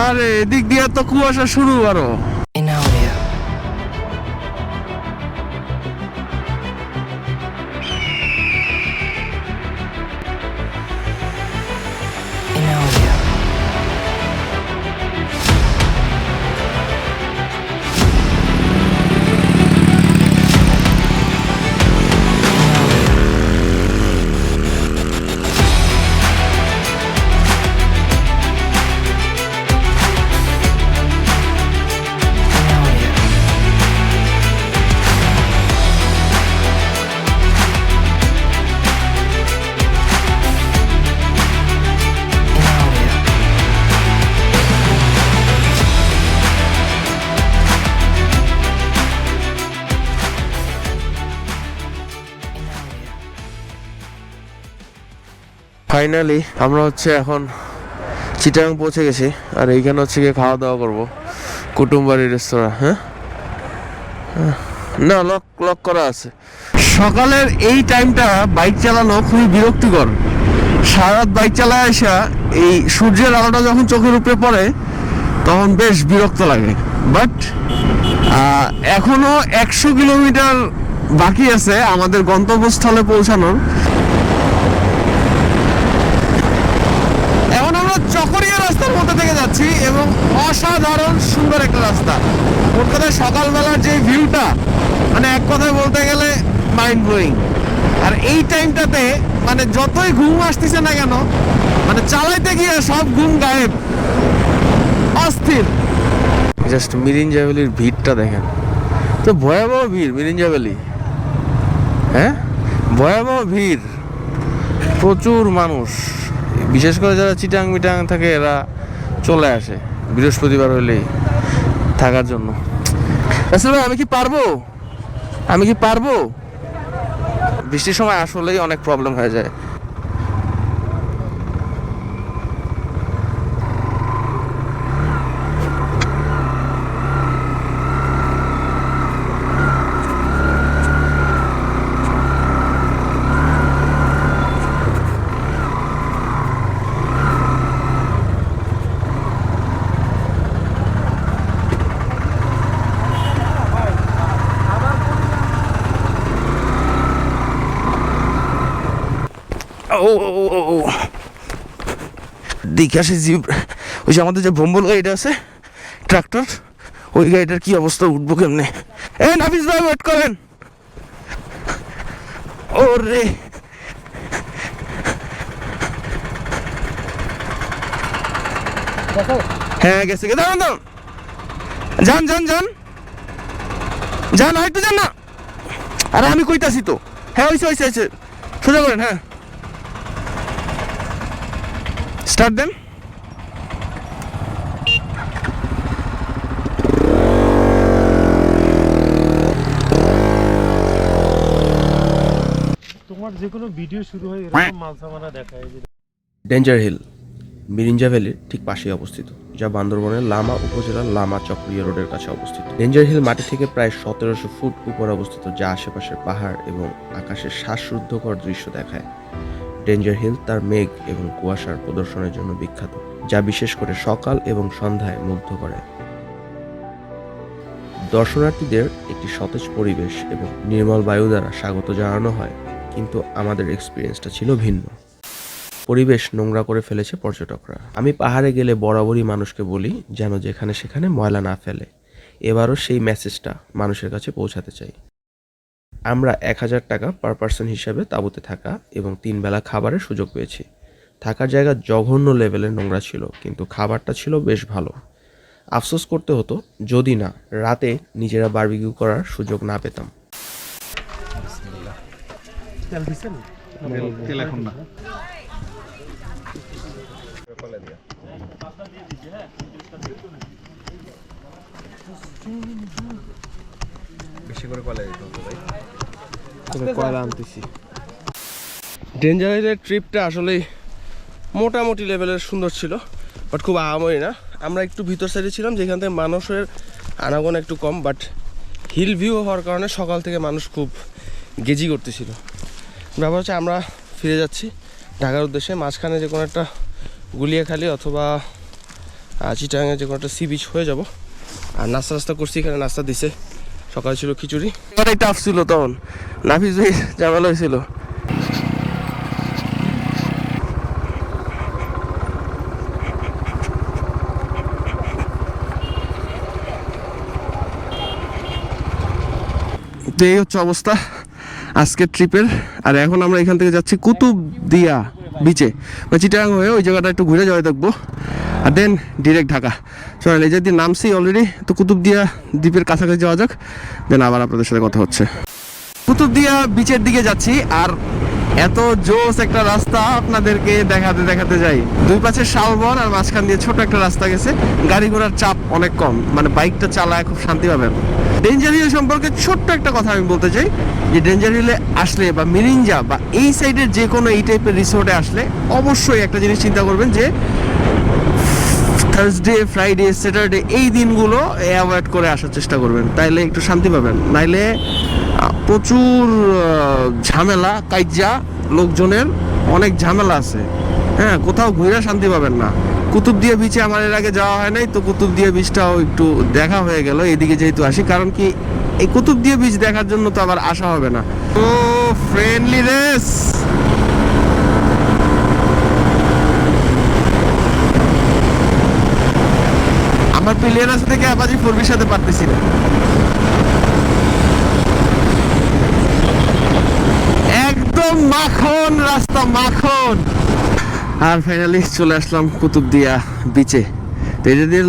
আরে এদিক দিয়ে তো কুয়াশা শুরু আরও। ফাইনালি আমরা হচ্ছে এখন চিটাং পৌঁছে গেছি। আর এইখানে হচ্ছে গিয়ে খাওয়া দাওয়া করব। কুটুমবাড়ি রেস্তোরাঁ হ্যাঁ। না লক লক করা আছে। সকালের এই টাইমটা বাইক চালানো খুবই বিরক্তিকর। সারাত বাইক চালায় আসা, এই সূর্যের আলোটা যখন চোখের উপরে পড়ে, তখন বেশ বিরক্ত লাগে। বাট এখনও একশো কিলোমিটার বাকি আছে আমাদের গন্তব্যস্থলে পৌঁছানোর এখন আমরা চকরিয়া রাস্তার মধ্যে থেকে যাচ্ছি এবং অসাধারণ সুন্দর একটা রাস্তা। কথায় সকালবেলার যে ভিউটা মানে এক কথায় বলতে গেলে মাইন্ড ব্লোয়িং আর এই টাইমটাতে মানে যতই ঘুম আসতেছে না কেন মানে চালাইতে গিয়ে সব ঘুম গায়েব। অস্থির। জাস্ট মিরিঞ্জা ভ্যালির ভিড়টা দেখেন। তো ভয়াবহ ভিড় মিরিঞ্জা ভ্যালি হ্যাঁ? ভয়াবহ ভিড়। প্রচুর মানুষ। বিশেষ করে যারা চিটাং মিটাং থাকে, এরা চলে আসে, বৃহস্পতিবার হলেই থাকার জন্য। আসলে আমি কি পারব? আমি কি পারব? বৃষ্টির সময় আসলেই অনেক প্রবলেম হয়ে যায়। দেখে আসে জিপ। ওই যে আমাদের যে ভম্বল গাড়িটা আছে, ট্রাক্টর, ওই গাড়িটার কি অবস্থা, উঠবো কেমনে? এ, নাফিস ভাই ওয়েট করেন। ও রে হ্যাঁ গেছে গে দাঁড়ান দাঁড়ান। যান যান যান। যান, আর যান না। আরে, আমি কইতাছি তো। হ্যাঁ হয়েছে হয়েছে হয়েছে সোজা করেন হ্যাঁ। স্টার্ট দেন তোমার যে কোনো ভিডিও শুরু হয় এরকম মালসামানা দেখায় ডেঞ্জার হিল মিরিঞ্জা ভ্যালির ঠিক পাশেই অবস্থিত যা বান্দরবনের লামা উপজেলার লামা চক্রিয়া রোডের কাছে অবস্থিত। ডেঞ্জার হিল মাটি থেকে প্রায় সতেরোশো ফুট উপরে অবস্থিত যা আশেপাশের পাহাড় এবং আকাশের শ্বাসরুদ্ধকর দৃশ্য দেখায়। ডেঞ্জার হিল তার মেঘ এবং কুয়াশার প্রদর্শনের জন্য বিখ্যাত, যা বিশেষ করে সকাল এবং সন্ধ্যায় মুগ্ধ করে। দর্শনার্থীদের একটি সতেজ পরিবেশ এবং নির্মল বায়ু দ্বারা স্বাগত জানানো হয়, কিন্তু আমাদের এক্সপিরিয়েন্সটা ছিল ভিন্ন। পরিবেশ নোংরা করে ফেলেছে পর্যটকরা। আমি পাহাড়ে গেলে বরাবরই মানুষকে বলি যেন যেখানে সেখানে ময়লা না ফেলে। এবারও সেই মেসেজটা মানুষের কাছে পৌঁছাতে চাই। আমরা এক হাজার টাকা পার পার্সন হিসাবে তাঁবুতে থাকা এবং তিন বেলা খাবারের সুযোগ পেয়েছি। থাকার জায়গা জঘন্য লেভেলের নোংরা ছিল, কিন্তু খাবারটা ছিল বেশ ভালো। আফসোস করতে হতো, যদি না, রাতে নিজেরা বারবিকিউ করার সুযোগ না পেতাম। তেল দিছেন কয়লা আনতেছি। ডেঞ্জার হিলের ট্রিপটা আসলেই মোটামুটি লেভেলের সুন্দর ছিল বাট খুব আহামরি না। আমরা একটু ভিতর সাইডে ছিলাম যেখান থেকে মানুষের আনাগোনা একটু কম বাট হিল ভিউ হওয়ার কারণে সকাল থেকে মানুষ খুব গেজি করতেছিল। ব্যাপার হচ্ছে আমরা ফিরে যাচ্ছি ঢাকার উদ্দেশ্যে মাঝখানে যে কোনো একটা গুলিয়াখালি অথবা চিটাঙে যে কোনো একটা সি বিচ হয়ে যাব। আর নাস্তা নাস্তা করছি এখানে নাস্তা দিছে। সকালে ছিল খিচুড়ি। অনেক টাফ ছিল তখন। নাফিস ভাই ঝামেলা হয়েছিল। তো এই হচ্ছে অবস্থা। আজকের ট্রিপের। আর এখন আমরা এখান থেকে যাচ্ছি কুতুবদিয়া বিচে বা চিটাগাং হয়ে ওই জায়গাটা একটু ঘুরে যাওয়া দেখব। আর দেন ডিরেক্ট ঢাকা। চলেন এই যে দিন নামছি অলরেডি তো কুতুবদিয়া দ্বীপের কাছাকাছি যাওয়া যাক। দেন আবার আপনাদের সাথে কথা হচ্ছে। কুতুবদিয়া বিচের দিকে যাচ্ছি, আর এত জোস একটা রাস্তা আপনাদেরকে দেখাতে দেখাতে যাই। দুই পাশে শালবন আর মাঝখান দিয়ে ছোট একটা রাস্তা গেছে। গাড়ি ঘোড়ার চাপ অনেক কম মানে বাইকটা চালায় খুব শান্তি পাবেন। ডেঞ্জার হিল সম্পর্কে ছোট্ট একটা কথা আমি বলতে চাই, যে ডেঞ্জার হিলে আসলে বা মিরিঞ্জা বা এই সাইডের যে কোনো এই টাইপের রিসোর্টে আসলে অবশ্যই একটা জিনিস চিন্তা করবেন যে থার্সডে ফ্রাইডে স্যাটারডে এই দিনগুলো অ্যাভয়েড করে আসার চেষ্টা করবেন। তাইলে একটু শান্তি পাবেন। নাইলে প্রচুর ঝামেলা কাইজা লোকজনের অনেক ঝামেলা আছে। হ্যাঁ কোথাও ঘুরে শান্তি পাবেন না। কুতুবদিয়া বিচে আমার এর আগে যাওয়া হয় নাই, তো কুতুবদিয়া বিচটাও একটু দেখা হয়ে গেল, এদিকে যেহেতু আসি, কারণ কি এই কুতুবদিয়া বিচ দেখার জন্য তো আবার আসা হবে না। ও ফ্রেন্ডলি রেস আমার প্লেয়ার আছে থেকে আপাজি ফোরবির সাথে পারতেছি না। মাখন, রাস্তা মাখন। আর ফাইনালি চলে আসলাম কুতুবদিয়া বিচে তো দিয়ে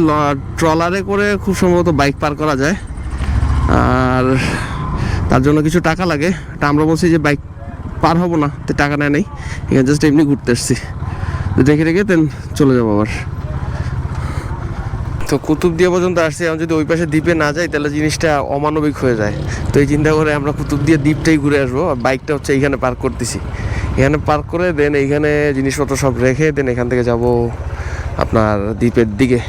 ট্রলারে করে খুব সম্ভবত বাইক পার করা যায়। আর তার জন্য কিছু টাকা লাগে। তা আমরা বলছি যে বাইক পার হব না, তো টাকা নেয় নেই। এখানে জাস্ট এমনি ঘুরতে আসছি দেখে রেখে দেন চলে যাব আবার। তো কুতুব দিয়ে পর্যন্ত আসছি এখন যদি ওই পাশে দ্বীপে না যাই তাহলে জিনিসটা অমানবিক হয়ে যায়। তো এই চিন্তা করে আমরা কুতুব দিয়ে দ্বীপটাই ঘুরে আসব আর বাইকটা হচ্ছে এইখানে পার্ক করতেছি। এখানে পার্ক করে দেন এইখানে জিনিসপত্র সব রেখে দেন এখান থেকে যাব আপনার দ্বীপের দিকে।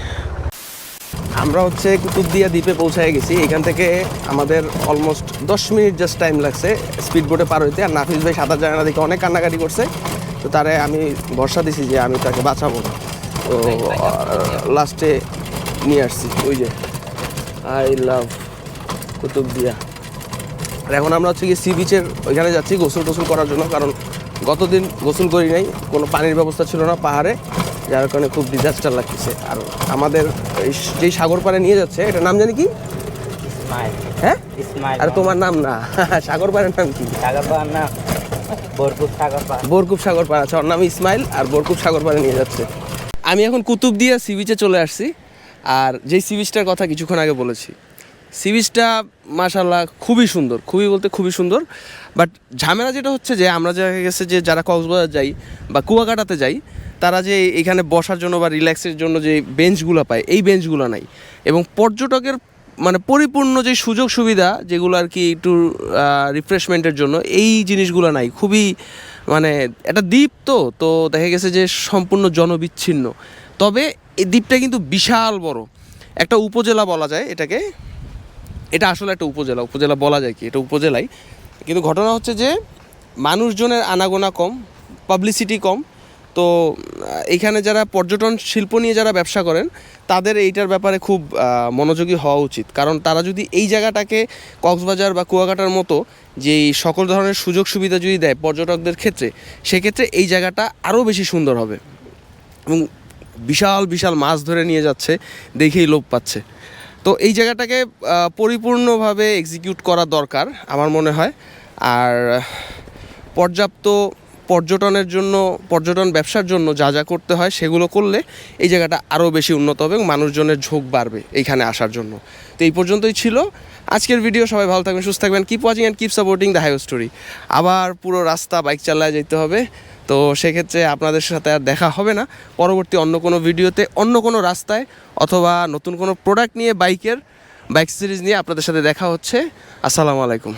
আমরা হচ্ছে কুতুবদিয়া দ্বীপে পৌঁছায় গেছি। এখান থেকে আমাদের অলমোস্ট দশ মিনিট জাস্ট টাইম লাগছে স্পিড বোটে পার হইতে। আর নাফিস ভাই সাঁতার জানে না দেখে অনেক কান্নাকাটি করছে। তো তারে আমি ভরসা দিছি যে আমি তাকে বাঁচাবো। তো লাস্টে নিয়ে আসছি ওই যে আই লাভ কুতুবদিয়া আর এখন আমরা হচ্ছে কি সি বিচের ওইখানে যাচ্ছি গোসল টোসল করার জন্য কারণ গতদিন গোসল করি নাই কোনো পানির ব্যবস্থা ছিল না পাহাড়ে যার কারণে খুব ডিজাস্টার লাগতেছে। আর আমাদের এই যেই সাগর পাড়ে নিয়ে যাচ্ছে এটার নাম জানি কি? হ্যাঁ? আর তোমার নাম না সাগর পাড়ের নাম কি? সাগর পাহাড় না বোরপুর সাগর পাড়। আছে ওর নাম ইসমাইল আর বোরকুব সাগর পাড়ে নিয়ে যাচ্ছে। আমি এখন কুতুব দিয়ে সি বিচে চলে আসছি। আর যেই সি বিচটার কথা কিছুক্ষণ আগে বলেছি সি বিচটা মাশাল্লাহ খুবই সুন্দর, খুবই বলতে খুবই সুন্দর। বাট ঝামেলা যেটা হচ্ছে যে, আমরা দেখা গেছে যে, যারা কক্সবাজার যাই বা কুয়াকাটাতে যাই, তারা যে এখানে বসার জন্য বা রিল্যাক্সের জন্য যে বেঞ্চগুলো পায়, এই বেঞ্চগুলো নাই। এবং পর্যটকের মানে পরিপূর্ণ যে সুযোগ সুবিধা, যেগুলো আর কি একটু রিফ্রেশমেন্টের জন্য, এই জিনিসগুলো নাই। খুবই মানে একটা দ্বীপ তো তো দেখা গেছে যে সম্পূর্ণ জনবিচ্ছিন্ন। তবে এই দ্বীপটা কিন্তু বিশাল বড়। একটা উপজেলা বলা যায় এটাকে। এটা আসলে একটা উপজেলা। উপজেলা বলা যায় কি? এটা উপজেলাই। কিন্তু ঘটনা হচ্ছে যে, মানুষজনের আনাগোনা কম পাবলিসিটি কম। তো, এখানে যারা পর্যটন শিল্প নিয়ে যারা ব্যবসা করেন, তাদের এইটার ব্যাপারে খুব মনোযোগী হওয়া উচিত। কারণ তারা যদি এই জায়গাটাকে কক্সবাজার বা কুয়াকাটার মতো যেই সকল ধরনের সুযোগ সুবিধা যদি দেয় পর্যটকদের ক্ষেত্রে, সেক্ষেত্রে এই জায়গাটা আরও বেশি সুন্দর হবে। এবং বিশাল বিশাল মাছ ধরে নিয়ে যাচ্ছে, দেখেই লোভ পাচ্ছে। তো এই জায়গাটাকে পরিপূর্ণভাবে এক্সিকিউট করা দরকার, আমার মনে হয়। আর, পর্যাপ্ত পর্যটনের জন্য, পর্যটন ব্যবসার জন্য যা যা করতে হয় সেগুলো করলে এই জায়গাটা আরও বেশি উন্নত হবে এবং মানুষজনের ঝোঁক বাড়বে এইখানে আসার জন্য। তো এই পর্যন্তই ছিল। আজকের ভিডিও সবাই ভালো থাকবেন, সুস্থ থাকবেন। Keep watching and keep supporting the হাইও story আবার পুরো রাস্তা বাইক চালায় যেতে হবে। তো সেক্ষেত্রে আপনাদের সাথে আর দেখা হবে না। পরবর্তী অন্য কোনো ভিডিওতে অন্য কোনো রাস্তায় অথবা নতুন কোনো প্রোডাক্ট নিয়ে বাইকের বাইক সিরিজ নিয়ে আপনাদের সাথে দেখা হচ্ছে। আসসালামু আলাইকুম।